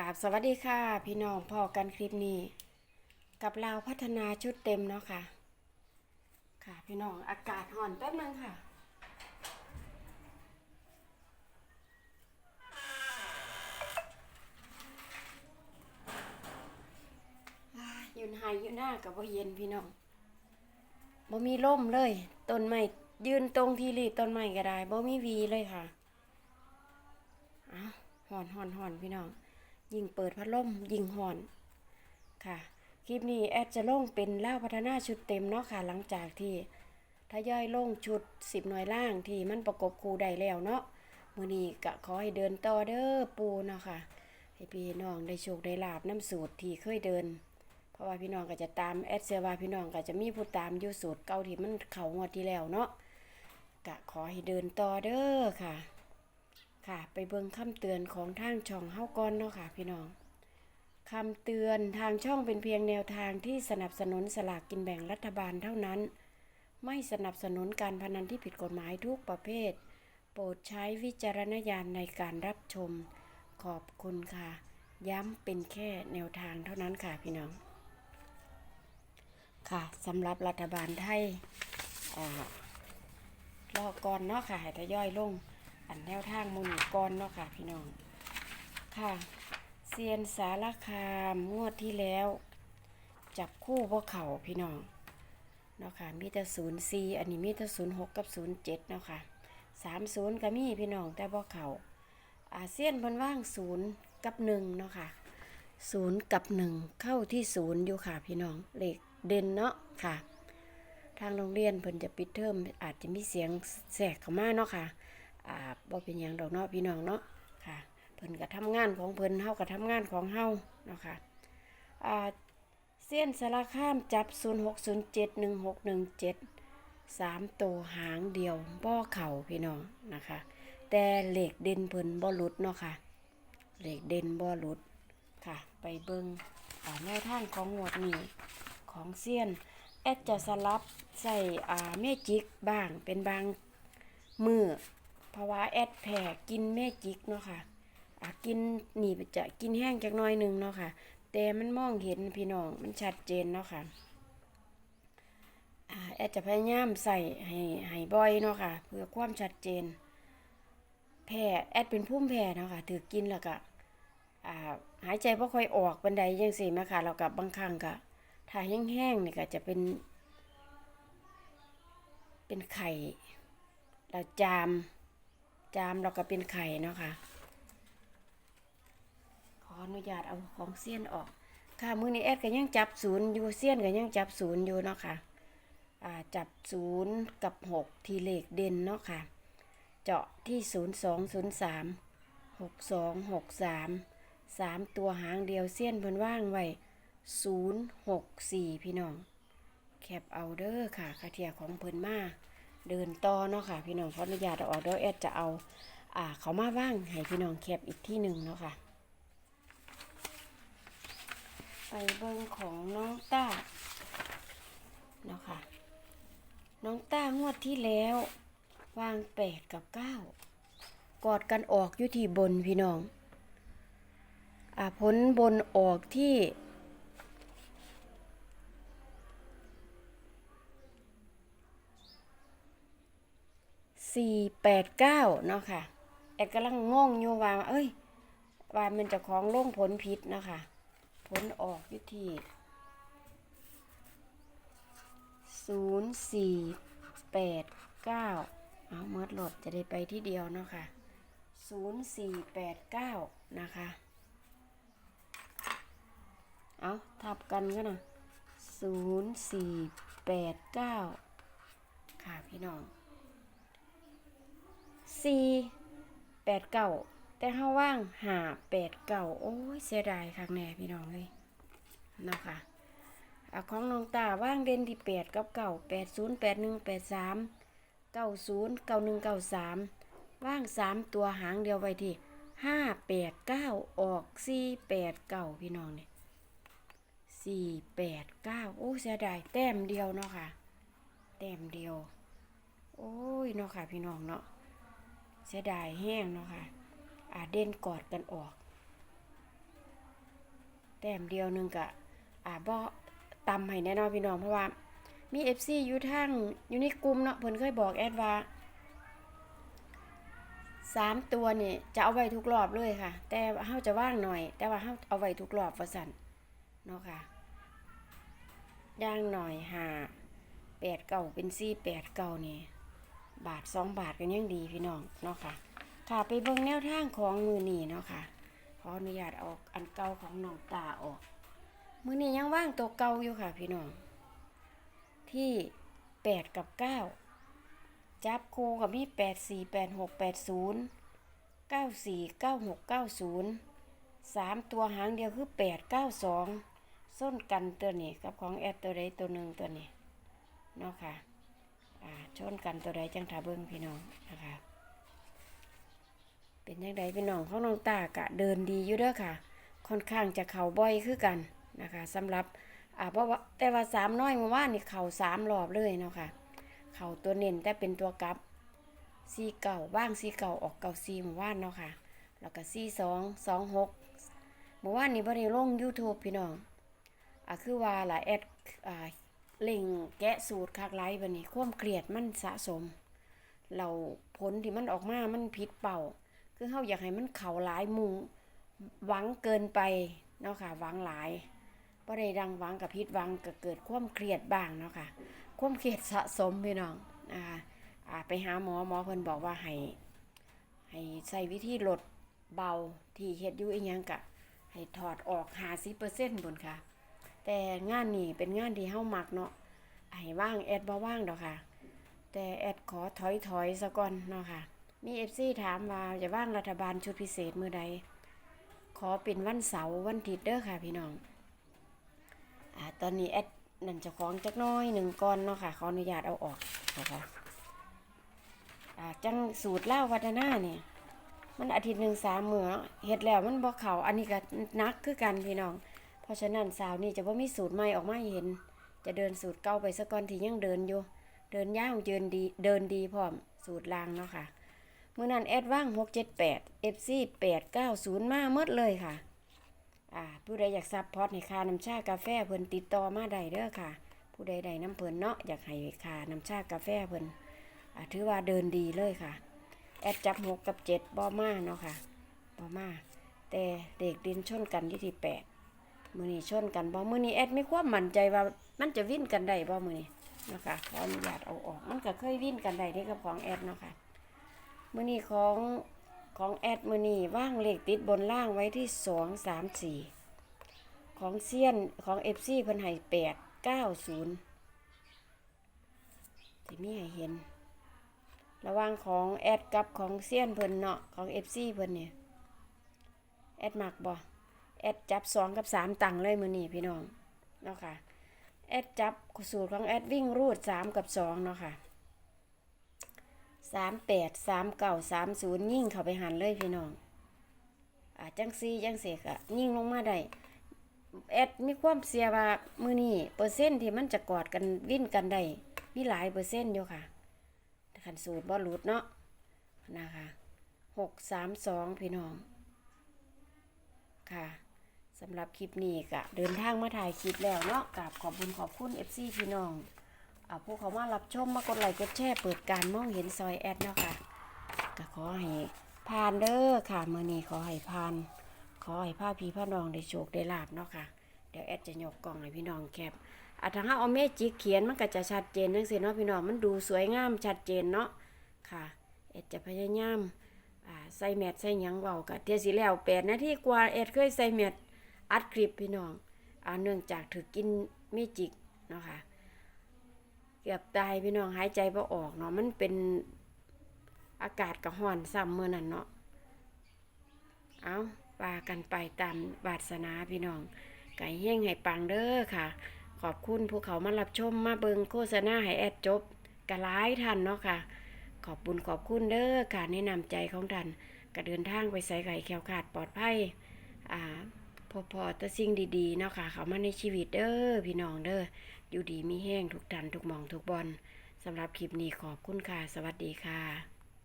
กราบสวัสดีค่ะ พี่น้องพอกันคลิปนี้ กับเราพัฒนาชุดเต็มเนาะค่ะ ค่ะพี่น้องอากาศห่อนแป๊บนึงค่ะยืนหายยู่หน้ากับว่าเย็นพี่น้องบ่มีร่มเลยต้นไม้ยืนตรงที่รีบต้นไม้ก็ได้บ่มีวีเลยค่ะอ้าวห่อนห่อนห่อนพี่น้อง ยิ่งเปิดพัดลมยิ่งห่อนค่ะคลิปนี้แอดจะลงเป็นเล่าพัฒนาชุดเต็มเนาะค่ะ หลังจากที่ทยอยลงชุดสิบหน่วยล่างที่มันประกบคูได้แล้วเนาะมือนี้ก็ขอให้เดินต่อเด้อปูเนาะค่ะให้พี่น้องได้โชคได้ลาบน้ำสูตรที่เคยเดิน เพราะว่าพี่น้องก็จะตามแอดเซอร์ว่าพี่น้องก็จะมีผู้ตามอยู่สูตรเก่าที่มันเข่างวดที่แล้วเนาะก็ขอให้เดินต่อเด้อค่ะ ค่ะ ไปเบิ่งคำเตือนของทางช่องเฮาก่อนเนาะค่ะ พี่น้องคำเตือนทางช่องเป็นเพียงแนวทางที่สนับสนุนสลากกินแบ่งรัฐบาลเท่านั้น ไม่สนับสนุนการพนันที่ผิดกฎหมายทุกประเภท โปรดใช้วิจารณญาณในการรับชม ขอบคุณค่ะ ย้ำเป็นแค่แนวทางเท่านั้นค่ะพี่น้อง ค่ะสำหรับรัฐบาลไทยอ่ารอก่อนเนาะค่ะให้ทยอยลง อันแนวทางมุนก่อนเนาะค่ะพี่น้อง ค่ะเซียนสารคามงวดที่แล้ว จับคู่พวกเขาพี่น้องเนาะค่ะมีแต่ศูนย์ซีอันนี้มีแต่ศูนย์หกกับศูนย์เจ็ดเนาะค่ะสามศูนย์ก็มีพี่น้องแต่พวกเขาอาเซียนเพิ่นว่างศูนย์กับหนึ่งเนาะค่ะศูนย์กับหนึ่งเข้าที่ศูนย์อยู่ค่ะพี่น้องเลขเด่นเนาะค่ะ ทางโรงเรียนเพิ่นจะปิดเทอมอาจจะมีเสียงแสกเข้ามาเนาะค่ะ อ่าบ่เป็นหยังดอกเนาะพี่น้องเนาะค่ะเพิ่นก็ทำงานของเพิ่นเฮาก็ทำงานของเฮาเนาะค่ะอ่าเส้นสารคามจับ 06071617 3ตัวหางเดียวบ่เข่าพี่น้องนะคะ แต่เหล็กเด่นเพิ่นบ่หลุดเนาะค่ะเหล็กเด่นบ่หลุดค่ะ ไปเบิ่งอ่าแนวทางของงวดนี้ของเซียนแอดจะสลับใส่อ่าเมจิกบ้างเป็นบางมือ เพราะว่าแอดแผ่กินแม่จิกเนาะค่ะอะกินนี่จะกินแห้งจักน้อยหนึ่งเนาะค่ะ แต่มันมองเห็นพี่น้องมันชัดเจนเนาะค่ะอ่าแอดจะพยายามใส่ให้ให้บ่อยเนาะค่ะ เพื่อความชัดเจนแพ้แอดเป็นพุ่มแพ้เนาะค่ะถือกินแล้วก็อ่าหายใจบ่ค่อยออกบันไดยังสิมาค่ะแล้วกับบางครั้งก็ถ้าแห้งๆนี่ก็จะเป็น เป็นไข่เราจาม จามเราก็เป็นไข่เนาะค่ะ ขออนุญาตเอาของเสี้ยนออก ค่ะมือนี้แอดก็ยังจับศูนย์อยู่เสี้ยนก็ยังจับศูนย์อยู่เนาะค่ะอ่าจับศูนย์กับหกทีเลขเด่นเนาะค่ะ เจาะที่ศูนย์สองศูนย์สามหกสองหกสามสามตัวหางเดียวเสี้ยนเพิ่นว่างไว้ศูนย์หกสี่พี่น้อง แคปเอาเด้อค่ะคาเทียของเพิ่นมา เดินต่อเนาะค่ะพี่น้องขออนุญาตออกเดี๋ยวแอดจะเอาอ่าเขามาว่างให้พี่น้องแคปอีกที่หนึ่งเนาะค่ะ ไปเบิ่งของน้องต้าเนาะค่ะ น้องต้างวดที่แล้ว วางแปดกับเก้ากอดกันออกอยู่ที่บนพี่น้องอ่าผลบนออกที่ สี่แปดเก้าเนาะค่ะแอดกำลังงงอยู่ว่า เอ้ย ว่ามันจะของลงผลผิดเนาะค่ะ ผลออกยู่ที่ศูนย์สี่แปดเก้าเอาเมื่อหลดจะได้ไปที่เดียวเนาะค่ะศูนย์สี่แปดเก้านะคะ เอาทับกันก็นะศูนย์สี่แปดเก้าค่ะพี่น้อง สี่แปดเก้าแต่เฮาว่างหาแปดเก้าโอ้ยเสียดายคักแน่พี่น้องเลยเนาะค่ะอของน้องตาว่างเด่นที่แปดกับเก้าแปดศูนย์แปดหนึ่งแปดสามเก้าศูนย์เก้าหนึ่งเก้าสามว่างสามตัวหางเดียวไว้ที่ห้าแปดเก้าออกสี่แปดเก้าพี่น้องเนี่ยสี่แปดเก้าโอ้เสียดายแต้มเดียวเนาะค่ะ แต้มเดียว โอ้ยเนาะค่ะพี่น้องเนาะ เสียดายแห้งเนาะค่ะอาเด่นกอดกันออก แต้มเดียวหนึงก็อ่าบ่ตำให้แน่นอนพี่น้องเพราะว่า มี FC อยู่ทางอยู่ในกลุ่มเนาะเพิ่นเคยบอกแอดว่าสามตัวนี่จะเอาไว้ทุกรอบเลยค่ะ แต่ว่าเฮาจะว่างหน่อย แต่ว่าเฮาเอาไว้ทุกรอบว่าซั่นเนาะค่ะย่างหน่อยหาแปดเก่าเป็นสี่แปดเก่านี่ บาทสองบาทก็ยังดีพี่น้องเนาะค่ะค่ะไปเบิ่งแนวทางของมือนี้เนาะค่ะขออนุญาตเออกอันเก่าของน้องตาออกมือนี้ยังว่างตัวเก่าอยู่ค่ะพี่น้อง ที่แปดกับเก้าจับคู่กับมีแปดสี่แปดหกแปดศูนย์เก้าสี่เก้าหกเก้าศูนย์สามตัวหางเดียวคือแปดเก้าสองส้นกันตัวนี้กับของแอดตัวใดตัวหนึ่งตัวนี้เนาะค่ะ อ่าชนกันตัวใดจังทาเบิ้งพี่น้องนะคะ เป็นยังไงพี่น้องของน้องตากะเดินดีอยู่เด้อค่ะ ค่อนข้างจะเข่าบ่อยคือกันนะคะสำหรับอ่าเพราะว่าแต่ว่าสามน้อยเมาว่านี่เข่าสามรอบเลยเนาะค่ะ เข่าตัวเน้นแต่เป็นตัวกลับซีเก่าบ้างซีเก่าออกเก่าซีเมาว่านเนาะค่ะ แล้วก็ซีสองสองหกเมื่อวานนี้บ่ได้ลง YouTube พี่น้องอะคือว่าหล่ะแอดอ่า เล่งแกะสูตรคักไลฟ์บัดนี้ความเครียดมันสะสม เราผลที่มันออกมา มันผิดเป่า คือเขาอยากให้มันเข่าหลายมุงหวังเกินไปเนาะค่ะหวังหลายบ่ได้ดังหวังกับพิษหวังก็เกิดความเครียดบ้างเนาะค่ะความเครียดสะสมพี่น้องนะคะไปหาหมอหมอเพิ่นบอกว่าให้ให้ใช้วิธีลดเบาที่เฮ็ดอยู่อีหยังกะให้ถอดออก50%บนค่ะ แต่งานนี้เป็นงานที่เฮามักเนาะให้ว่างแอดบ่ว่างดอกค่ะ แต่แอดขอถอยถอยๆซะก่อนเนาะค่ะ มีเอฟซีถามว่าจะว่างรัฐบาลชุดพิเศษมือใด ขอเป็นวันเสาร์วันอาทิตย์เด้อค่ะพี่น้องอ่าตอนนี้แอดนั่นจะของจักน้อยหนึ่งก้อนเนาะค่ะขออนุญาตเอาออกนะคะอ่าจังสูตรเล่าวัฒนาเนี่ยมันอาทิตย์หนึ่งสามมือเนาะเฮ็ดแล้วมันบ่เขาอันนี้ก็นักคือกันพี่น้อง เพราะฉะนั้นสาวนี่จะว่ามีสูตรใหม่ออกมาเห็น จะเดินสูตรเก่าไปซะก่อนที่ยังเดินอยู่ เดินย่าวเดินดีเดินดีพร้อมสูตรลางเนาะค่ะมื่อนั้นแอดว่าง6 7 8 FC 8 9 0 มาเมดเลยค่ะ อ่า ผู้ใดอยากซับพอร์ตให้ค่าน้ำชากาแฟเพิ่นติดต่อมาได้เด้อค่ะ ผู้ใดใดน้ำเพิ่นเนาะอยากให้ค่าน้ำชากาแฟเพิ่นอ่าถือว่าเดินดีเลยค่ะ แอดจับ6กับ7บ่มาเนาะค่ะบ่มาแต่เด็กดินชนกันที่ที่8 มือนี้ชนกันบ่มือนี้แอดมีความมั่นใจว่ามันจะวิ่นกันได้บ่มือนี้นะคะขออนุญาตเอาออก มันก็เคยวิ่นกันได้เด้กับของแอดเนาะค่ะมือนี้ของของแอดมือนี้ว่างเลขติดบนล่างไว้ที่สองสามสี่ของเซียนของเอฟซีเพิ่นให้แปดเก้าศูนย์จะมีให้เห็น ระว่างของแอดกับของเซียนเพิ่นเนาะของเอฟซีเพิ่นเนี่ยแอดมักบ่ แอดจับสองกับสามตังเลยมือนี้พี่น้องเนาะค่ะแอดจับสูตรของแอดวิ่งรูดสามกับสองเนาะค่ะสามแปดสามเก้าสามศูนย์ยิ่งเข้าไปหันเลยพี่น้องอ่าจังซีจังเสกอะยิ่งลงมาได้แอดมีความเสียว่ามือนี้เปอร์เซ็นต์ที่มันจะกอดกันวิ่นกันได้มีหลายเปอร์เซ็นต์อยู่ค่ะขันสูตรบอลลูดเนาะนะคะหกสามสองพี่น้อง ค่ะ สำหรับคลิปนี้ก็เดินทางมาถ่ายคลิปแล้วเนาะกับขอบคุณขอบคุณ FC พี่น้องอผู้เขามารับชมมากดไลค์กดแชร์เปิดการมองเห็นซอยแอดเนาะค่ะก็ขอให้ผ่านเด้อค่ะมื่อนี้ขอให้ผ่าน ขอให้ผ้าพี่ผ้านองได้โชคได้ลาบเนาะค่ะ เดี๋ยวแอดจะยกกล่องให้พี่น้องแคปอะถ้าเอาเมจิกเขียนมันก็จะชัดเจนจังซี่เนาะพี่น้องมันดูสวยงามชัดเจนเนาะค่ะแอดจะพยายามอ่าใส่แมทใส่หยังเว้ากับเทียสิแล้วแปดนาทีกว่าแอดเคยใส่แมท อัดคลิปพี่น้องอาเนื่องจากถือกินเมจิกเนาะค่ะเกือบตายพี่น้องหายใจบ่ออกเนาะมันเป็นอากาศกระห้อนซ้ำเมื่อนั้นเนาะเอาว่ากันไปตามวาสนาพี่น้องไก่เฮงให้ปังเด้อค่ะ ขอบคุณผู้เขามารับชมมาเบิงโฆษณาให้แอดจบกระไลายท่านเนาะค่ะ ขอบคุณขอบคุณเด้อค่ะแนะนำใจของท่านก็เดินทางไปใส่ไก่แขวขาดปลอดภัยอ่า พอพอแตะสิ่งดีๆเนาะค่ะ เขามาในชีวิตเด้อพี่น้องเด้ออยู่ดีมีแห้งทุกทันทุกมองทุกบอลสำหรับคลิปนี้ขอบคุณค่ะ สวัสดีค่ะ